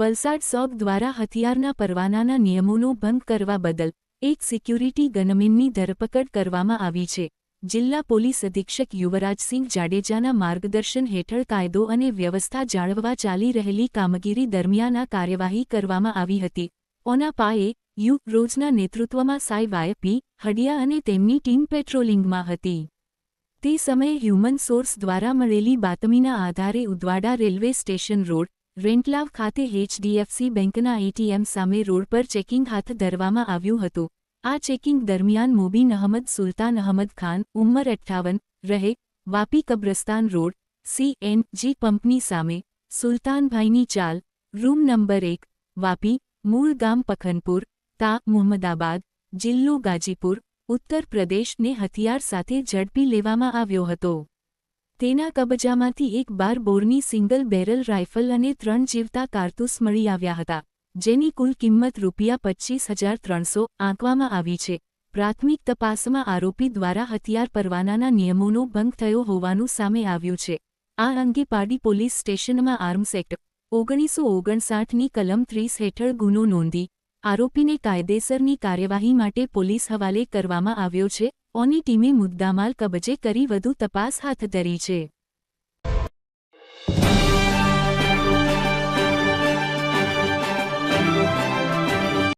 વલસાડ સોગ દ્વારા હથિયારના પરવાનાના નિયમોનો ભંગ કરવા બદલ એક સિક્યુરિટી ગનમેનની ધરપકડ કરવામાં આવી છે. જિલ્લા પોલીસ અધિક્ષક યુવરાજસિંહ જાડેજાના માર્ગદર્શન હેઠળ કાયદો અને વ્યવસ્થા જાળવવા ચાલી રહેલી કામગીરી દરમિયાન આ કાર્યવાહી કરવામાં આવી હતી. ઓના પાયે યુ રોજના નેતૃત્વમાં સાઈ વાયપી, હડિયા અને તેમની ટીમ પેટ્રોલિંગમાં હતી. તે સમયે હ્યુમન સોર્સ દ્વારા મળેલી બાતમીના આધારે ઉદવાડા રેલવે સ્ટેશન રોડ રેન્ટલાવ ખાતે એચડીએફસી બેંકના એટીએમ સામે રોડ પર ચેકિંગ હાથ ધરવામાં આવ્યું હતું. આ ચેકિંગ દરમિયાન મોબીન અહમદ, સુલતાન અહમદ ખાન, ઉંમર અઠ્ઠાવન, રહે, વાપી કબ્રસ્તાન રોડ, સીએનજી પંપની સામે, સુલતાનભાઈની ચાલ, રૂમ નંબર એક, વાપી, મૂળ ગામ પખનપુર, તા, મુહમ્મદાબાદ, જિલ્લો ગાજીપુર, ઉત્તર પ્રદેશને હથિયાર સાથે ઝડપી લેવામાં આવ્યો હતો. તેના કબજામાંથી એક બાર બોરની સિંગલ બેરલ રાઇફલ અને ત્રણ જીવતા કારતૂસ મળી આવ્યા હતા, જેની કુલ કિંમત રૂપિયા પચ્ચીસ હજાર ત્રણસો આંકવામાં આવી છે. પ્રાથમિક તપાસમાં આરોપી દ્વારા હથિયાર પરવાનાના નિયમોનો ભંગ થયો હોવાનું સામે આવ્યું છે. આ અંગે પાડી પોલીસ સ્ટેશનમાં આર્મ્સ એક્ટ ઓગણીસો ઓગણસાઠની કલમ ત્રીસ હેઠળ ગુનો નોંધી, આરોપીને કાયદેસરની કાર્યવાહી માટે પોલીસ હવાલે કરવામાં આવ્યો છે. ઓની ટીમે મુદ્દામાલ કબજે કરી વધુ તપાસ હાથ ધરી છે.